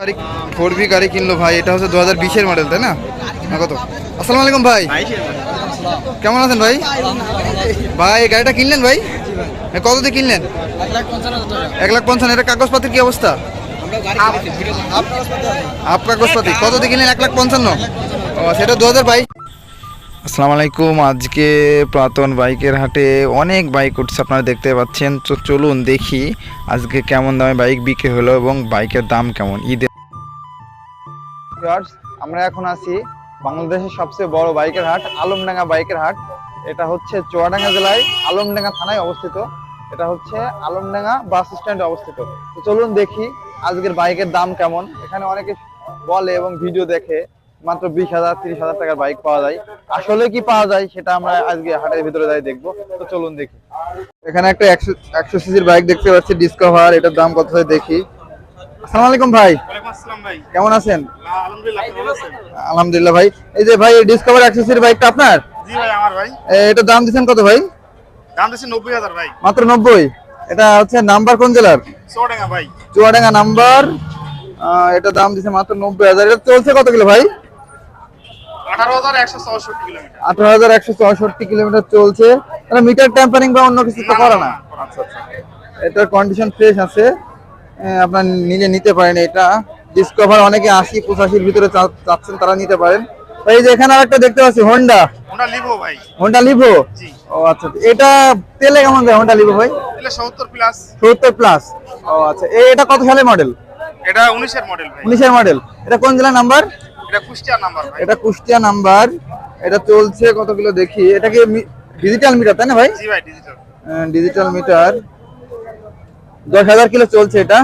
গাড়ি four B গাড়ি কিনলো ভাই, এটা হচ্ছে দু হাজার বিশের মডেল তাই না? কত? আসসালামু আলাইকুম ভাই। কেমন আছেন ভাই? ভাই, গাড়িটা কিনলেন ভাই? কত দিয়ে কিনলেন? এক লাখ পঞ্চান্ন এটা কাগজপাতির কি অবস্থা? আপ কাগজপাতি কত দিয়ে কিনলেন? এক লাখ পঞ্চান্ন? সেটা দু হাজার বাইশ। আসসালামু আলাইকুম, আজকে পুরাতন বাইকের হাটে অনেক বাইক উঠছে, আপনারা দেখতে পাচ্ছেন। তো চলুন দেখি আজকে কেমন দামে বাইক বিক্রি হলো এবং বাইকের দাম কেমন। ঈদে আমরা এখন আছি বাংলাদেশের সবচেয়ে বড় বাইকের হাট, আলমডাঙ্গা বাইকের হাট। এটা হচ্ছে চুয়াডাঙ্গা জেলায়, আলমডাঙ্গা থানায় অবস্থিত। এটা হচ্ছে আলমডাঙ্গা বাস স্ট্যান্ডে অবস্থিত। তো চলুন দেখি আজকের বাইকের দাম কেমন। এখানে অনেকে বলে এবং ভিডিও দেখে মাত্র বিশ হাজার, তিরিশ হাজার টাকার বাইক পাওয়া যায়। আসলে কি পাওয়া যায় সেটা আমরা আজকে হাটের ভিতরে যাই দেখব। তো চলুন দেখি। এখানে একটা একশো একশো সিসির বাইক দেখতে পাচ্ছি ডিসকভার এটার দাম কত দেখি। আসসালামু আলাইকুম ভাই কেমন আছেন আলহামদুলিল্লাহ ভাই এই যে ভাই ডিসকভার একশো বাইকটা আপনার জি ভাই আমার ভাই এ, এটার দাম দিচ্ছেন কত ভাই দাম ভাই মাত্র নব্বই এটা হচ্ছে নাম্বার কোন জেলার ভাই চুয়াডাঙ্গা নাম্বার এটা দাম দিচ্ছে মাত্র নব্বই হাজার এটা চলছে কত কিলো ভাই আঠারো হাজার একশো চৌষট্টি কিলোমিটার আঠারো হাজার একশো চৌষট্টি কিলোমিটার চলছে এটা মিটার ট্যাম্পারিং বা অন্য কিছু তো করে না আচ্ছা আচ্ছা এটার কন্ডিশন ফ্রেশ আছে আপনার নিজে নিতে পারেন এটা। ডিসকভার অনেকে আশি পঁচাশির ভিতরে চাচ্ছেন তারা নিতে পারেন। এই যে এখানে আরেকটা দেখতে পাচ্ছি হোন্ডা ওটা লিভো ভাই। হোন্ডা লিভো ও আচ্ছা। এটা তেলে কেমন যায় হোন্ডা লিভো ভাই? সত্তর প্লাস ও আচ্ছা। এ- এটা কত সালের মডেল এটা উনিশের মডেল ভাই। উনিশের মডেল এটা কোন জেলার নাম্বার এটা কুষ্টিয়া নাম্বার ভাই। এটা কুষ্টিয়া নাম্বার এটা চলছে কত কিলো দেখি। এটা কি ডিজিটাল মিটার তাই না ভাই? জি ভাই ডিজিটাল ডিজিটাল মিটার দশ হাজার কিলো চলছে এটা।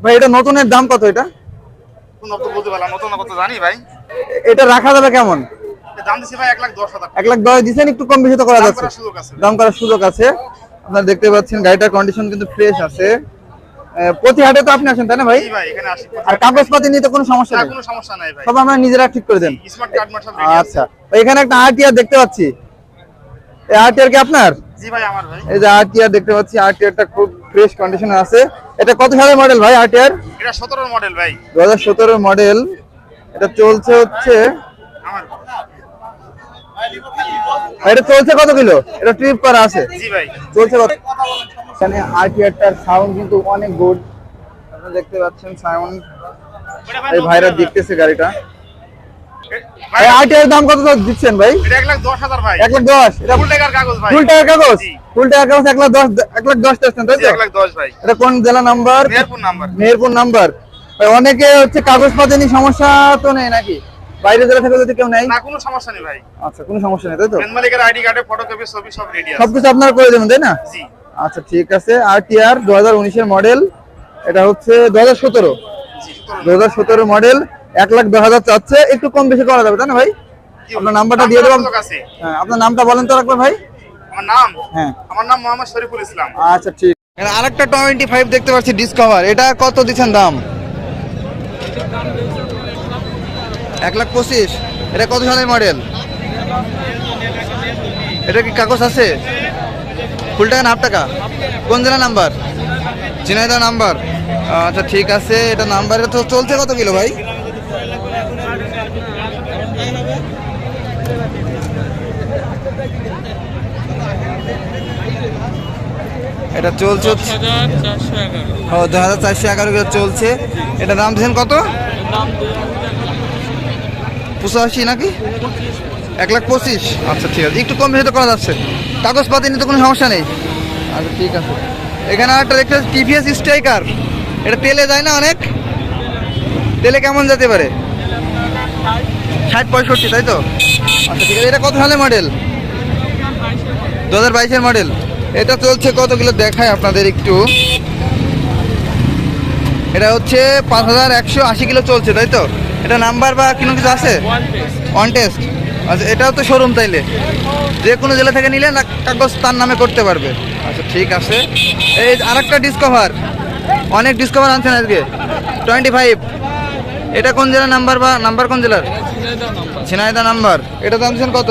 ভাই এটা নতুনের দাম কত এটা? রাখা যাবে কেমন? এক লাখ দশ দিচ্ছেন একটু কম বেশি তো করা দাম যাচ্ছে। করার সুযোগ আছে। দাম করার সুযোগ আছে। আপনারা দেখতে পাচ্ছেন গাড়িটার কন্ডিশন কিন্তু ফ্রেশ আছে। প্রতি হাটে তো আপনি আসেন তাই না ভাই? আর কাগজপাতি নিতে কোনো সমস্যা নেই। সব আমরা নিজেরা ঠিক করে দেন। আচ্ছা। এখানে একটা আরটিআর দেখতে পাচ্ছি। এই আরটিআর কি আপনার? জি ভাই আমার ভাই। এই যে আরটিআর দেখতে পাচ্ছি আরটিআরটা খুব ফ্রেশ কন্ডিশনে আছে। এটা কত সালের মডেল ভাই আরটিআর এটা সতেরোর মডেল ভাই। দু হাজার সতেরো মডেল এটা চলছে হচ্ছে আমার এটা চলছে কত কিলো? এটা ট্রিপ করা আছে। জি ভাই। চলছে কত? এখানে আরটিআরটার সাউন্ড কিন্তু অনেক গুড আপনারা দেখতে পাচ্ছেন সাউন্ড এই ভাইরা দেখতেছে গাড়িটা। আরটিআর দাম কত দিচ্ছেন ভাই? এটা এক লাখ দশ হাজার ভাই। এক লাখ দশ। ফুল টাকার কাগজ ভাই। ফুল টাকার কাগজ? ফুল টাকার কাগজ এক লাখ দশ এক লাখ দশ টাকা তাই তো? এক লাখ দশ ভাই। এটা কোন জেলা number? Meherpur number. Meherpur number. অনেকে হচ্ছে নিয়ে সমস্যা তো নেই নাকি? বাইরে জেলা থেকে যদি কেউ নেই না কোনো সমস্যা নেই ভাই। আচ্ছা কোনো সমস্যা নেই তাই তো? মালিকের আইডি কার্ডে ফটোকপি ছবি সব রেডি আছে। সবকিছু আপনারা করে দেবেন তাই না? জি। আচ্ছা ঠিক আছে। আর টি আর দু হাজার উনিশের মডেল এটা হচ্ছে দু হাজার সতেরো। জি সুতরাং। দু হাজার সতেরো মডেল এক লাখ দশ হাজার চাচ্ছে একটু কম বেশি করা যাবে তাই না ভাই? আপনার নাম্বারটা দিয়ে আছে। হ্যাঁ আপনার নামটা বলেন তো একবার ভাই। আমার নাম? হ্যাঁ। আমার নাম মোহাম্মদ শরীফুল ইসলাম। আচ্ছা ঠিক। আরেকটা টোয়েন্টি ফাইভ দেখতে পাচ্ছি ডিসকভার এটা কত দিচ্ছেন দাম? এক লাখ পঁচিশ। এটা কত সালের মডেল এটা কি কাগজ আছে? ফুল টাকা হাফ টাকা? কোন জেলা নাম্বার? ঝিনাইদহ নাম্বার। আচ্ছা ঠিক আছে এটা নাম্বার তো চলছে কত কিলো ভাই? এটা চলছে ও দু হাজার চারশো এগারো কিলো চলছে। এটা দাম দিয়েছেন কত? পঁচাশি নাকি? এক লাখ পঁচিশ। আচ্ছা ঠিক আছে। একটু কম বেশি তো করা যাচ্ছে। কাগজপাতি নিয়ে তো কোনো সমস্যা নেই। আচ্ছা ঠিক আছে। এখানে একটা দেখতে টিভিএস স্ট্রাইকার। এটা তেলে যায় না অনেক? তেলে কেমন যেতে পারে? ষাট পঁয়ষট্টি, তাই তো? আচ্ছা ঠিক আছে। এটা কত সালের মডেল দু হাজার বাইশের মডেল এটা চলছে কতগুলো দেখায় আপনাদের একটু। এটা হচ্ছে পাঁচ হাজার একশো আশি কিলো চলছে, তাই তো? এটা নাম্বার বা কোনো কিছু আছে? ওয়ান টেস্ট আচ্ছা এটাও তো শোরুম তাইলে। যে কোনো জেলা থেকে নিলে কাগজ তার নামে করতে পারবে। আচ্ছা ঠিক আছে। এই আরেকটা ডিসকভার অনেক ডিসকভার আনছেন আজকে। টোয়েন্টি ফাইভ এটা কোন জেলার নাম্বার বা, নাম্বার কোন জেলার? ঝিনাইদা নাম্বার। এটা দাম কত?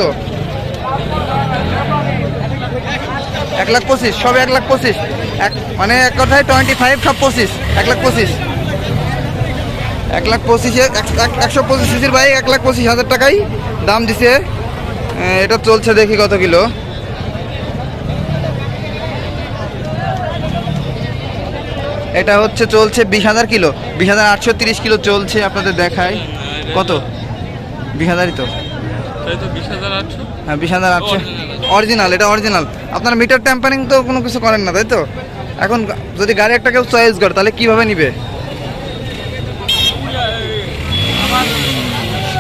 এক লাখ পঁচিশ, সব এক লাখ পঁচিশ। এক মানে এক কথায় টোয়েন্টি ফাইভ সব পঁচিশ। এক লাখ পঁচিশ। এক লাখ পঁচিশে এক- এক- একশো পঁচিশ সিসির বাইক এক লাখ পঁচিশ হাজার টাকাই দাম দিছে। এটা চলছে দেখি কত কিলো। এটা হচ্ছে চলছে বিশ হাজার কিলো। বিশ হাজার আটশো তিরিশ কিলো চলছে আপনাদের দেখায়। কত? বিশ হাজারই তো। হ্যাঁ বিশ হাজার আটশো। অরিজিনাল এটা অরিজিনাল আপনার মিটার ট্যাম্পারিং তো কোনো কিছু করেন না তাই তো? এখন যদি গাড়ি একটা কেউ চয়েস করে তাহলে কীভাবে নিবে?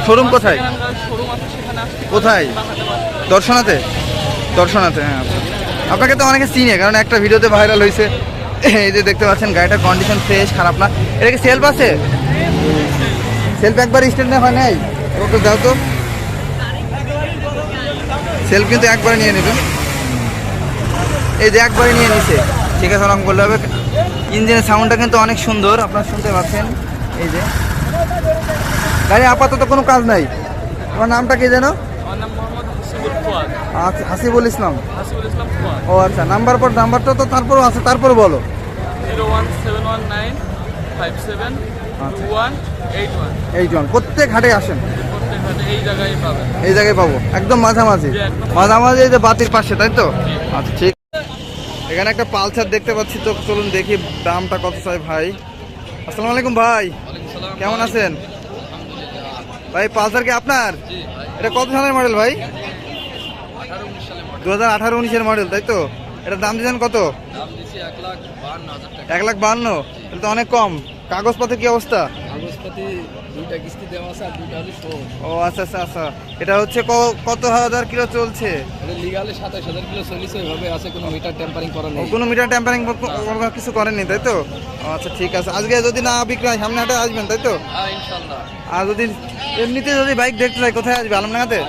শোরুম কোথায়? কোথায়? দর্শনাতে? দর্শনাতে হ্যাঁ। আপনাকে তো অনেকে চিনে কারণ একটা ভিডিওতে ভাইরাল হয়েছে এই যে দেখতে পাচ্ছেন গাড়িটার কন্ডিশন ফ্রেশ খারাপ না। এটা কি সেলফ আছে? সেলফ একবার স্ট্যান্ড হয় নাই? ওকে দাও তো। সেলফ কিন্তু একবারে নিয়ে নেবে। এই যে একবারে নিয়ে নিছে। ঠিক আছে ওরকম করলে হবে। ইঞ্জিনের সাউন্ডটা কিন্তু অনেক সুন্দর আপনারা শুনতে পাচ্ছেন। এই যে। গাড়ি আপাতত কোনো কাজ নাই। তোমার নামটা কি যেন? হাসিবুল আচ্ছা হাসিবুল ইসলাম। ও আচ্ছা নাম্বার পর নাম্বারটা তো তারপরও আছে তারপর বলো। প্রত্যেক হাটে আসেন। এই জায়গায় পাবো? একদম মাঝামাঝি। মাঝামাঝি এই যে বাতির পাশে তাই তো? আচ্ছা ঠিক। এখানে একটা পালসার দেখতে পাচ্ছি তো চলুন দেখি দামটা কত চাই ভাই। আসসালামু আলাইকুম ভাই। কেমন আছেন? ভাই পালসার কি আপনার? এটা কত সালের মডেল ভাই? দু হাজার আঠারো উনিশের মডেল তাই তো? এটা দাম দিয়েছেন কত? এক লাখ তাহলে তো অনেক কম। কাগজপত্র কি অবস্থা? কাগজপাতি দুইটা কিস্তি দেওয়া আছে আর দুইটা হলে শোধ। ও আচ্ছা আচ্ছা আচ্ছা। এটা হচ্ছে কত হাজার কিলো চলছে? এটা লিগালে সাতাশ হাজার কিলো চল্লিশ ওইভাবে আছে কোনো মিটার টেম্পারিং করা নেই। কোনো মিটার ট্যাম্পারিং কিছু করেননি তাই তো? আচ্ছা ঠিক আছে। আজকে যদি না বিক্রি হয় সামনে হাটে আসবেন তাই তো? হ্যাঁ ইনশাল্লাহ। আর যদি এমনিতে যদি বাইক দেখতে চাই কোথায় আসবে? আলমডাঙ্গাতে?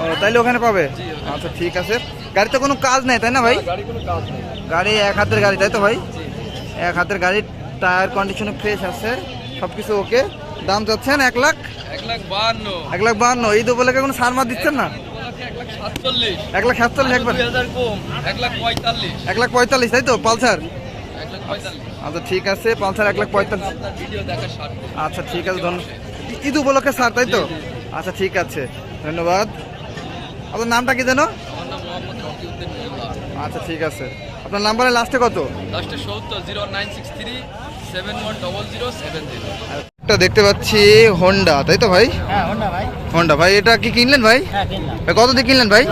ও তাইলে ওখানে পাবে? আচ্ছা ঠিক আছে। গাড়িতে কোনো কাজ নেই তাই না ভাই? গাড়ি এক হাতের গাড়ি তাই তো ভাই? এক হাতের গাড়ির টায়ার কন্ডিশন ফ্রেশ আছে। সব কিছু ওকে দাম যাচ্ছেন এক লাখ? এক লাখ বাহান্ন। এই তো বলে কোনো সার মার দিচ্ছেন না? এক লাখ সাতচল্লিশ একবার। এক লাখ পঁয়তাল্লিশ। তাই তো? পালসার? আচ্ছা ঠিক আছে। পালসার এক লাখ পঁয়তাল্লিশ। আচ্ছা ঠিক আছে ধন্যবাদ। ঈদ উপলক্ষে স্যার তাই তো? আচ্ছা ঠিক আছে। ধন্যবাদ। আপনার নামটা কি যেন? আচ্ছা ঠিক আছে। আপনার নাম্বারে লাস্টে কত? লাস্টে সত্তর zero nine six three seven one double zero seven zero একটা দেখতে পাচ্ছি হোন্ডা তাই তো ভাই? হ্যাঁ হোন্ডা ভাই। এটা কি কিনলেন ভাই? হ্যাঁ কিনলাম। কত দিয়ে কিনলেন ভাই?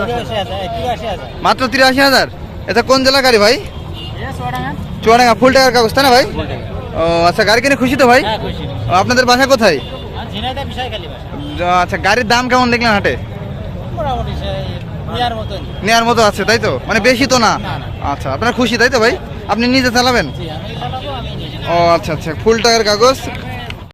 মাত্র তিরাশি হাজার? এটা কোন জেলা গাড়ি ভাই? এটা চুয়াডাঙ্গা। চুয়াডাঙ্গা ফুল টাকার কাগজ তাই না ভাই? ও আচ্ছা গাড়ি কিনে খুশি তো ভাই? হ্যাঁ আপনাদের বাসা কোথায়? আচ্ছা গাড়ির দাম কেমন দেখলেন হাটে? নেওয়ার মতন নেয়ার মতো আছে তাই তো? মানে বেশি তো না। আচ্ছা আপনার খুশি তাই তো ভাই? আপনি নিজে চালাবেন? ও আচ্ছা আচ্ছা। ফুল টাকার কাগজ